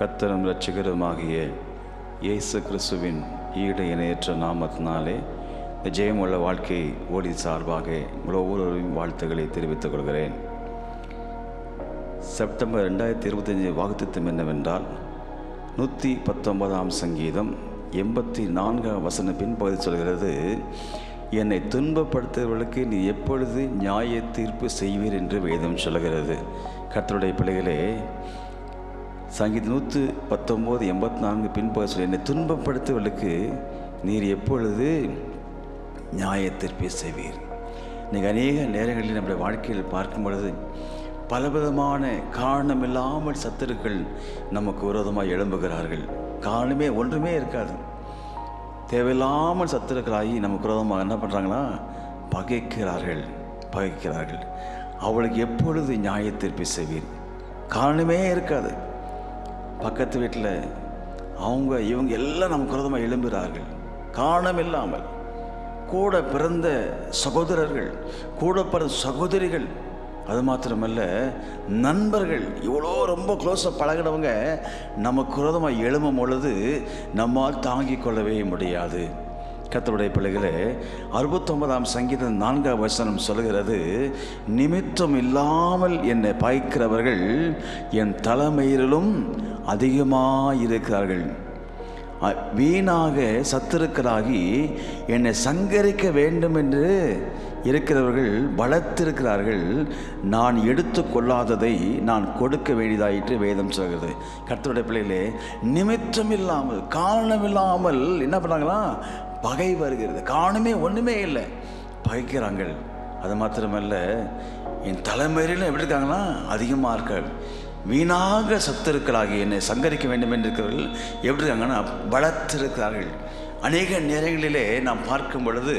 கத்தரும் இரட்சகருமாகிய இயேசு கிறிஸ்துவின் ஈடு இணையற்ற நாமத்தினாலே இந்த ஜெயமுள்ள வாழ்க்கை ஓடி சார்பாக உங்கள் ஒவ்வொருவரையும் வாழ்த்துக்களை தெரிவித்துக் கொள்கிறேன். செப்டம்பர் ரெண்டாயிரத்தி இருபத்தஞ்சி வாக்குத்தம் என்னவென்றால் நூற்றி பத்தொன்பதாம் சங்கீதம் எண்பத்தி நான்காம் வசன பின்பகுதி சொல்கிறது என்னை துன்பப்படுத்துகிறவர்களுக்கு நீ எப்பொழுது நியாய தீர்ப்பு செய்வீர்? என்று வேதம் சொல்கிறது. கத்தருடைய பிள்ளைகளே சங்கீத நூற்று பத்தொம்போது எண்பத்தி நான்கு பின்பகுதி சொல்லி என்னை துன்பப்படுத்தவர்களுக்கு நீர் எப்பொழுது நியாய செய்வீர் நீங்கள் அநேக நேரங்களில் நம்முடைய வாழ்க்கையில் பார்க்கும் பொழுது பலவிதமான காரணமில்லாமல் சத்துருக்கள் நமக்கு விரோதமாக எழும்புகிறார்கள். காரணமே ஒன்றுமே இருக்காது. தேவையில்லாமல் சத்துருக்களாகி நமக்கு விரோதமாக என்ன பண்ணுறாங்கன்னா பகைக்கிறார்கள் பகைக்கிறார்கள். அவளுக்கு எப்பொழுது நியாய செய்வீர் காரணமே இருக்காது. பக்கத்து வீட்டில் அவங்க இவங்க எல்லாம் நம்ம குரதமாக எழும்புகிறார்கள். காரணம் இல்லாமல் கூட பிறந்த சகோதரர்கள் கூட பிறந்த சகோதரிகள் அது மாத்திரமல்ல நண்பர்கள் இவ்வளோ ரொம்ப க்ளோஸாக பழகினவங்க நம்ம குரதமாக எழும்பும் பொழுது நம்மால் தாங்கிக் கொள்ளவே முடியாது. கத்தருடைய பிள்ளைகளே அறுபத்தொன்பதாம் சங்கீதம் நான்காம் வசனம் சொல்கிறது நிமித்தம் இல்லாமல் என்னை பாய்க்கிறவர்கள் என் தலைமையிலும் அதிகமாக இருக்கிறார்கள் வீணாக சத்துருக்களாகி என்னை சங்கரிக்க வேண்டும் என்று இருக்கிறவர்கள் பலத்திருக்கிறார்கள் நான் எடுத்து கொள்ளாததை நான் கொடுக்க வேண்டியதாயிற்று வேதம் சொல்கிறது. கர்த்தருடைய பிள்ளைகளே நிமித்தம் இல்லாமல் காரணம் இல்லாமல் என்ன பண்ணாங்களா? பகை வருகிறது. காரணமே ஒன்றுமே இல்லை. பகைக்கிறாங்கள். அது மாத்திரமல்ல என் தலைமையிலும் எப்படி இருக்காங்கன்னா அதிகமாக இருக்காள். வீணாக சத்துருக்களாகி என்னை சங்கரிக்க வேண்டும் என்று இருக்கிறவர்கள் எப்படி இருக்காங்கன்னா பலத்திருக்கிறார்கள் அநேக நேரங்களிலே நாம் பார்க்கும் பொழுது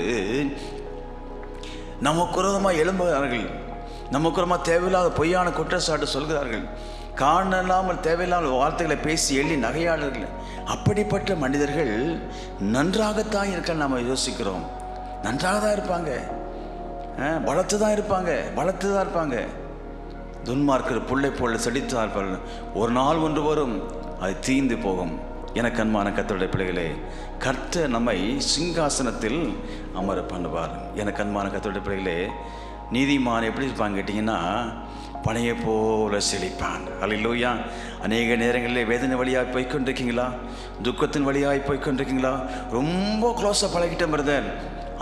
நமக்கு விரோதமாக எழும்புகிறார்கள். நமக்கு விரோதமாக தேவையில்லாத பொய்யான குற்றச்சாட்டு சொல்கிறார்கள். காணலாமல் இல்லாமல் வார்த்தைகளை பேசி எள்ளி நகையாளர்கள். அப்படிப்பட்ட மனிதர்கள் நன்றாகத்தான் இருக்க நாம் யோசிக்கிறோம். நன்றாக தான் இருப்பாங்க. பலத்து தான் இருப்பாங்க. பலத்து தான் இருப்பாங்க. துன்மார்க்கர் புள்ளை போல செடித்தார்கள் ஒரு நாள் ஒன்று வரும் அது தீந்து போகும். எனக்கு அன்பான கத்தருடைய பிள்ளைகளே கர்த்த நம்மை சிங்காசனத்தில் அமர பண்ணுவார். எனக்கு அன்பான கத்தருடைய பிள்ளைகளே நீதிமான் எப்படி இருப்பாங்க கேட்டிங்கன்னா பனையை போல செழிப்பான். அல்லையா அநேக நேரங்களில் வேதனை வழியாக போய்கொண்டிருக்கீங்களா துக்கத்தின் வழியாக போய்க்கொண்டிருக்கீங்களா? ரொம்ப க்ளோஸாக பழகிட்ட பிரதர்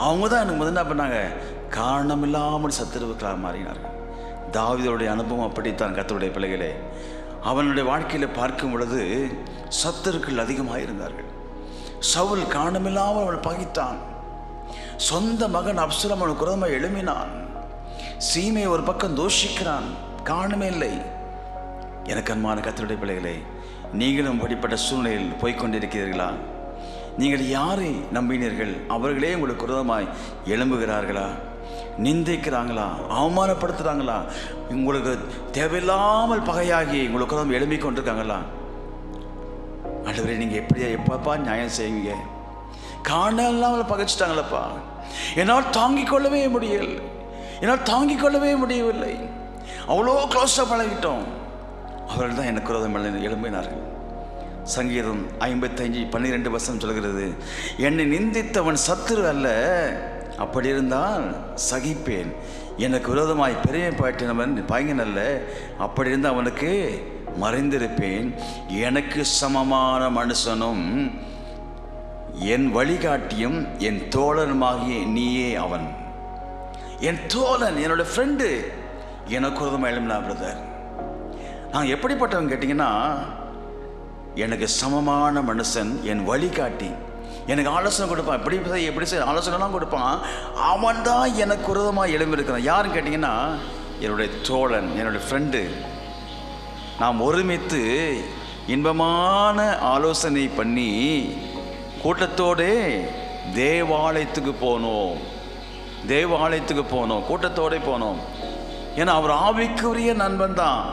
அவங்க தான் எனக்கு முதல் என்ன பண்ணாங்க? காரணமில்லாமல் சத்துருவுக்களாக மாறினார்கள். தாவீதுடைய அனுபவம் அப்படித்தான் கத்தருடைய பிள்ளைகளே. அவனுடைய வாழ்க்கையில் பார்க்கும் பொழுது சத்தர்கள் அதிகமாக இருந்தார்கள் சவுல் காணமில்லாமல் அவன் பகித்தான். சொந்த மகன் அப்சலம் அவனுக்கு குரதமாக எழுமினான் சீமை ஒரு பக்கம் தோஷிக்கிறான். காணமே இல்லை. எனக்கு அன்பான கத்தருடைய பிள்ளைகளே நீங்களும் படிப்பட்ட சூழ்நிலையில் போய்க்கொண்டிருக்கிறீர்களா? நீங்கள் யாரை நம்பினீர்கள்? அவர்களே உங்களுக்கு குரதமாய் எழும்புகிறார்களா? நிந்திக்கிறாங்களா? அவமானப்படுத்துகிறாங்களா உங்களுக்கு தேவையில்லாமல் பகையாகி உங்களுக்கு தான் எழும்பிக் கொண்டிருக்காங்களா? ஆண்டவரே நீங்கள் எப்படியா எப்பப்பா நியாயம் செய்வீங்க? காரணம் பகைச்சிட்டாங்களப்பா. என்னால் தாங்கிக் கொள்ளவே முடியல என்னால் தாங்கிக் கொள்ளவே முடியவில்லை. அவ்வளோ க்ளோஸாக பழகிட்டோம். அவர்கள் தான் எனக்கு விரோதம் எழும்பினார்கள். சங்கீதம் ஐம்பத்தஞ்சு பன்னிரெண்டு வருஷம் சொல்கிறது என்னை நிந்தித்தவன் சத்துரு அல்ல அப்படி இருந்தால் சகிப்பேன். எனக்கு விரோதமாய் பெருமை பாட்டினவன் பையன் அல்ல அப்படி இருந்து அவனுக்கு மறைந்திருப்பேன். எனக்கு சமமான மனுஷனும் என் வழிகாட்டியும் என் தோழனுமாகிய நீயே அவன். என் தோழன் என்னோட ஃப்ரெண்டு எனக்கு விரோதமாக நான் பிரதர் நான் எப்படிப்பட்டவன் கேட்டிங்கன்னா எனக்கு சமமான மனுஷன் என் வழிகாட்டி எனக்கு ஆலோசனை கொடுப்பான். எப்படி செய் எப்படி செய் ஆலோசனைலாம் கொடுப்பான். அவன் தான் எனக்கு விரோதமாக எழும்பியிருக்கிறான். யாருன்னு கேட்டிங்கன்னா என்னுடைய தோழன் என்னுடைய ஃப்ரெண்டு நாம் ஒருமித்து இன்பமான ஆலோசனை பண்ணி கூட்டத்தோடே தேவாலயத்துக்கு போனோம். தேவாலயத்துக்கு போனோம். கூட்டத்தோடே போனோம். ஏன்னா அவர் ஆவிக்குரிய நண்பன் தான்.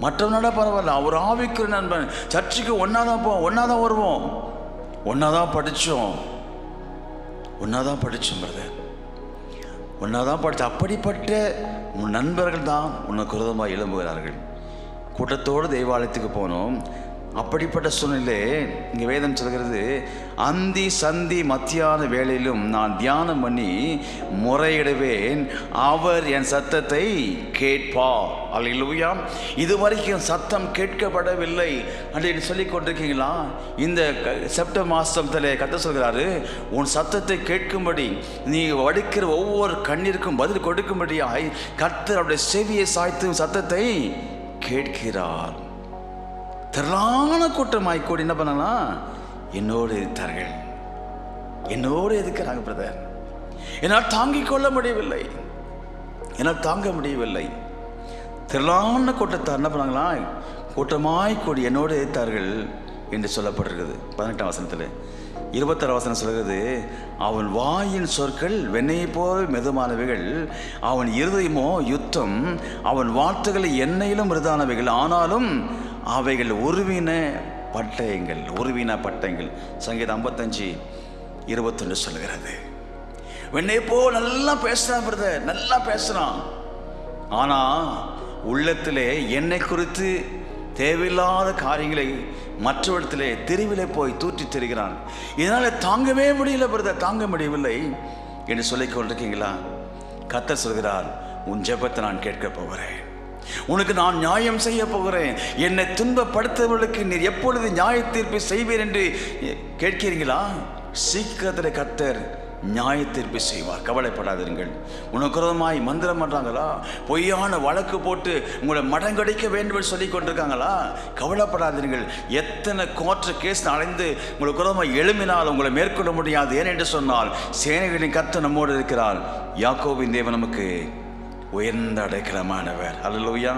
மற்றவனோட பரவாயில்ல அவர் ஆவிக்குரிய நண்பன். சர்ச்சுக்கு ஒன்றா தான் போவோம் ஒன்றா தான் வருவோம். ஒன்றா தான் படித்தோம் ஒன்றா தான் படித்தோம் பிரதர் ஒன்றா தான் படித்த அப்படிப்பட்ட உன் நண்பர்கள் தான் உனக்கு விரோதமாக எழும்புகிறார்கள். கூட்டத்தோடு தேவாலயத்துக்கு போனோம். அப்படிப்பட்ட சூழ்நிலை இங்கே வேதம் சொல்கிறது அந்தி சந்தி மத்தியான வேளையிலும் நான் தியானம் பண்ணி முறையிடுவேன். அவர் என் சத்தத்தை கேட்பா அல்லா இது இதுவரைக்கும் சத்தம் கேட்கப்படவில்லை அப்படின்னு சொல்லி கொண்டிருக்கீங்களா? இந்த செப்டம்பர் மாதத்தில் கத்த சொல்கிறாரு உன் சத்தத்தை கேட்கும்படி நீ வடிக்கிற ஒவ்வொரு கண்ணிற்கும் பதில் கொடுக்கும்படியாய் கர்த்தருடைய செவியை சாய்த்து சத்தத்தை கேட்கிறார். திரளான கூட்டமாய் கூடி என்ன பண்ணலாம்? என்னோடு இருத்தார்கள். என்னோடு எதுக்கிறாங்க பிரதர்? என்னால் தாங்கிக் கொள்ள முடியவில்லை. என்னால் தாங்க முடியவில்லை. திரளான கூட்டத்தார் என்ன பண்ணாங்களா? கூட்டமாய் கூடி என்னோடு எதிர்த்தார்கள் என்று சொல்லப்பட்டிருக்குது. பதினெட்டாம் வசனத்தில். இருபத்தாறு வசனம் சொல்கிறது அவன் வாயின் சொற்கள் வெண்ணெய் போல் மெதுமானவைகள் அவன் இருதயமோ யுத்தம். அவன் வார்த்தைகளை எண்ணெயிலும் மிருதானவைகள். ஆனாலும் அவைகள் உருவின பட்டயங்கள் உருவின பட்டயங்கள். சங்கீதம் ஐம்பத்தஞ்சு இருபத்தொன்று சொல்கிறது வெண்ணெய் போ நல்லா பேசுகிறான் பிரதர் நல்லா பேசுகிறான் ஆனால் உள்ளத்திலே என்னை குறித்து தேவையில்லாத காரியங்களை மற்றவரிடத்திலே தெருவிலே போய் தூற்றி தெரிகிறான். இதனால் தாங்கவே முடியல பிரதர் தாங்க முடியவில்லை. என்று சொல்லிக்கொண்டிருக்கீங்களா? கத்த சொல்கிறார் உன் ஜெபத்தை நான் கேட்க போகிறேன். உனக்கு நான் நியாயம் செய்ய போகிறேன். என்னை துன்பப்படுத்தவர்களுக்கு நீர் எப்பொழுது நியாய தீர்ப்பு செய்வீர் என்று கேட்கிறீங்களா சீக்கிரத்தில் கத்தர் நியாய தீர்ப்பு செய்வார். கவலைப்படாதீர்கள் உனக்கு மந்திரம் பண்ணுறாங்களா பொய்யான வழக்கு போட்டு உங்களை மடங்கடிக்க வேண்டும் என்று சொல்லி கொண்டிருக்காங்களா? கவலைப்படாதீர்கள் எத்தனை கோர்ட்டு கேஸ் அடைந்து உங்களுக்கு விரோதமாய் எழும்பினால் உங்களை மேற்கொள்ள முடியாது. ஏன் என்று சொன்னால் சேனைகளின் கத்த நம்மோடு இருக்கிறார். யாக்கோவின் தேவன் நமக்கு உயர்ந்த அடைக்கலமானவர் அல்லலுயா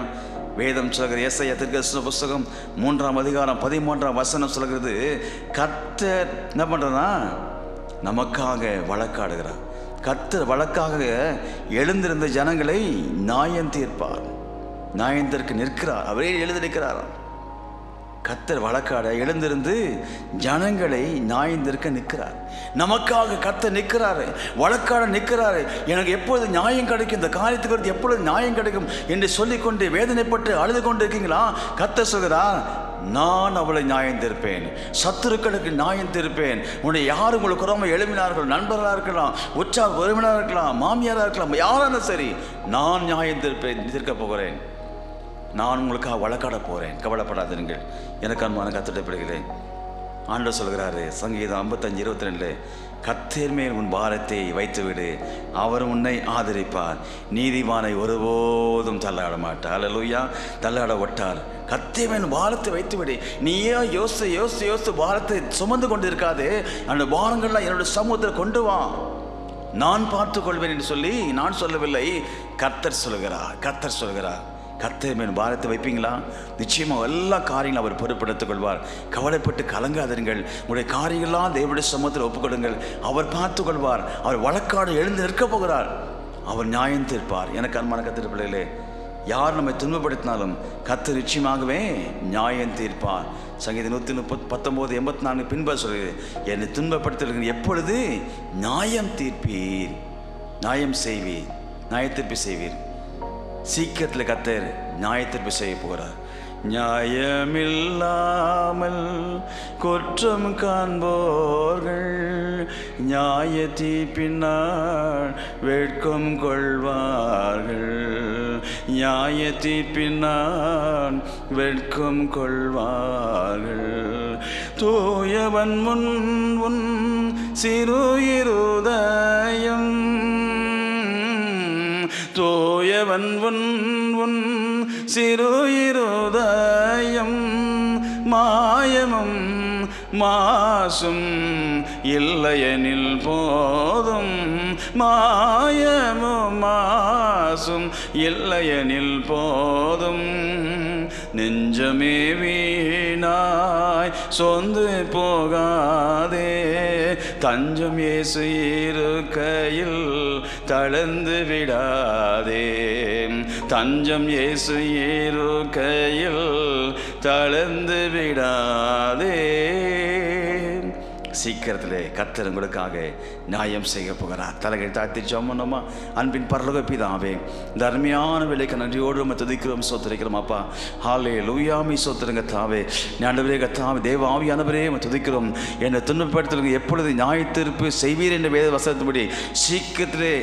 வேதம் சொல்கிற ஏசையா திருக்கசன புஸ்தகம் மூன்றாம் அதிகாரம் பதிமூன்றாம் வசனம் சொல்கிறது கத்த என்ன பண்ணுறதா நமக்காக வழக்காடுகிறார். கத்த வழக்காக எழுந்திருந்த ஜனங்களை நியாயம் தீர்ப்பார். நியாயத்திற்கு நிற்கிறார். அவரே எழுந்திருக்கிறாராம். கத்தர் வழக்காட எழுந்திருந்து ஜனங்களை நியாயந்திருக்க நிற்கிறார். நமக்காக கத்தர் நிற்கிறாரு வழக்காட நிற்கிறாரு. எனக்கு எப்பொழுது நியாயம் கிடைக்கும்? இந்த காரியத்துக்கு வருது எப்பொழுது நியாயம் கிடைக்கும் என்று சொல்லிக்கொண்டு வேதனைப்பட்டு அழுது கொண்டு இருக்கீங்களா கத்தர் சொல்கிறார் நான் அவளை நியாயம் தீர்ப்பேன் சத்துருக்களுக்கு நியாயம் தீர்ப்பேன் உன்னை யார் உங்களுக்கு குறமை எழுப்பினார்கள் நண்பர்களாக இருக்கலாம் உற்சாக உறவினராக இருக்கலாம் மாமியாராக இருக்கலாம் யாராலும் சரி நான் நியாயம் தீர்ப்பேன் தீர்க்க போகிறேன். நான் உங்களுக்காக வழக்காட போகிறேன் கவலைப்படாதீர்கள். எனக்கு அன்பான கத்திட்ட பிள்ளைகளே ஆண்டவர் சொல்கிறாரு சங்கீதம் ஐம்பத்தஞ்சு இருபத்தி ரெண்டு கத்தேர் மேல் உன் பாரத்தை வைத்துவிடு. அவர் உன்னை ஆதரிப்பார். நீதிமானை ஒருபோதும் தள்ளாட மாட்டார். அல்லலுயா தள்ளாட ஒட்டார். கத்தே மேல் பாரத்தை வைத்துவிடு. நீயே யோசித்து யோசித்து யோசித்து பாரத்தை சுமந்து கொண்டு இருக்காது அந்த பாரங்கள்லாம் என்னோட சமூகத்தில் கொண்டு வா. நான் பார்த்து கொள்வேன் என்று சொல்லி நான் சொல்லவில்லை. கர்த்தர் சொல்கிறார் கர்த்தர் சொல்கிறார். கர்த்தர் மேல் பாரத்தை வைப்பீங்களா? நிச்சயமாக எல்லா காரியங்களும் அவர் பொறுப்படுத்திக் கொள்வார். கவலைப்பட்டு கலங்காதீர்கள். உங்களுடைய காரியங்கள்லாம் தேவடைய சமூகத்தில் ஒப்புக்கொடுங்கள். அவர் பார்த்து கொள்வார். அவர் வழக்காடு எழுந்து நிற்கப் போகிறார். அவர் நியாயம் தீர்ப்பார். எனக்கு அன்பான கத்திர பிள்ளைகளே யார் நம்மை துன்பப்படுத்தினாலும் கத்து நிச்சயமாகவே நியாயம் தீர்ப்பார். சங்கீதம் நூற்றி முப்பத் பத்தொம்போது எண்பத்தி நான்கு பின்பு சொல்கிறது என்னை துன்பப்படுத்துகிறீர்கள் எப்பொழுது நியாயம் தீர்ப்பீர். நியாயம் செய்வீர். நியாயத்தீர்ப்பு செய்வீர். சீக்கிரத்தில் கத்தர் நியாயத்திற்பு செய்ய போகிறார் நியாயமில்லாமல் குற்றம் காண்போர்கள். நியாய தீப்பினால் வெட்கம் கொள்வார்கள். நியாய தீப்பினால் வெட்கம் கொள்வார்கள். தூயவன் முன் உன் சிறு இருதயம் தூயவன் உன் உன் சிறு இருதயம் மாயமும் மாசும் இல்லையெனில் போதும். மாயமும் மாசும் இல்லையெனில் போதும். நெஞ்சமே வீணாய் சொந்து போகாதே. தஞ்சம் இயேசு இருக்கையில் தளர்ந்து விடாதே. தஞ்சம் இயேசு இருக்கையில் தளர்ந்து விடாதே. சீக்கிரத்திலே கத்தர் உங்களுக்காக நியாயம் செய்ய போகிறார். தலைகள் தாழ்த்தி சொன்னோமா அன்பின் பரலோக பிதாவே இந்த அருமையான விலைக்கு நன்றியோடு நம்ம துதிக்கிறோம் சோத்தரிக்கிறோம் அப்பா. ஹாலே லூயாமி சோத்துருங்க தாவே ஞானவரே கத்தாவே தேவ ஆவியானவரே நம்ம துதிக்கிறோம். என்னை துன்பப்படுத்துறவங்க எப்பொழுது நியாய தீர்ப்பு செய்வீர் என்ற வேத வசனத்தின்படி சீக்கிரத்திலே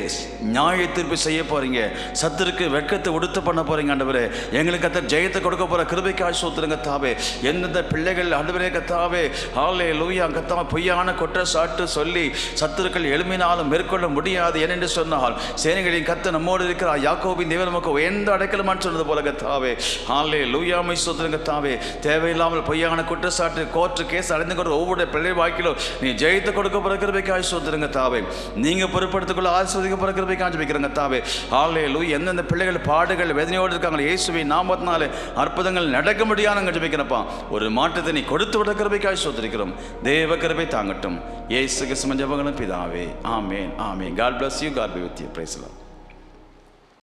நியாய தீர்ப்பு செய்ய போறீங்க. சத்திற்கு வெட்கத்தை உடுத்து பண்ண போகிறீங்க ஆண்டவரே. எங்களுக்கு கத்தர் ஜெயத்தை கொடுக்க போகிற கிருபைக்காய் சோத்துருங்க தாவே. எந்தெந்த பிள்ளைகள் ஆண்டவரே கத்தாவே. ஹாலே லூயா கத்தாம பொய்யான குற்றச்சாட்டு சொல்லி சத்துருக்கள் எழுமினாலும் மேற்கொள்ள முடியாது ஏனென்று சொன்னால் சேனைகளின் கத்து நம்மோடு இருக்கிறார். யாக்கோபின் தேவன் நமக்கு உயர்ந்த அடைக்கலமான்னு சொன்னது போல கத்தாவே ஆலே லூயாமை சோத்துருங்க தாவே தேவையில்லாமல் பொய்யான குற்றச்சாட்டு கோர்ட்டு கேஸ் அடைந்து கொண்டு ஒவ்வொரு பிள்ளை வாக்கிலும் நீ ஜெயித்து கொடுக்க போற கிருபைக்காய் தாவே நீங்க பொறுப்படுத்திக்கொள்ள ஆசிர்வதிக்க போற கிருபைக்காய் வைக்கிறங்க தாவே ஆலே லூ எந்தெந்த பிள்ளைகள் பாடுகள் வேதனையோடு இருக்காங்க இயேசுவை நாமத்தினாலே அற்புதங்கள் நடக்க முடியாதுங்க ஜபிக்கிறப்பா ஒரு மாற்றத்தை நீ கொடுத்து விட கிருபைக்காய் சொத்திருக்கிறோம் தேவ கிருபை இருக்காங்கட்டும் ஏசுக சுமஞ்சபங்களும் பிதாவே ஆமேன் ஆமே God bless you God be with you praise love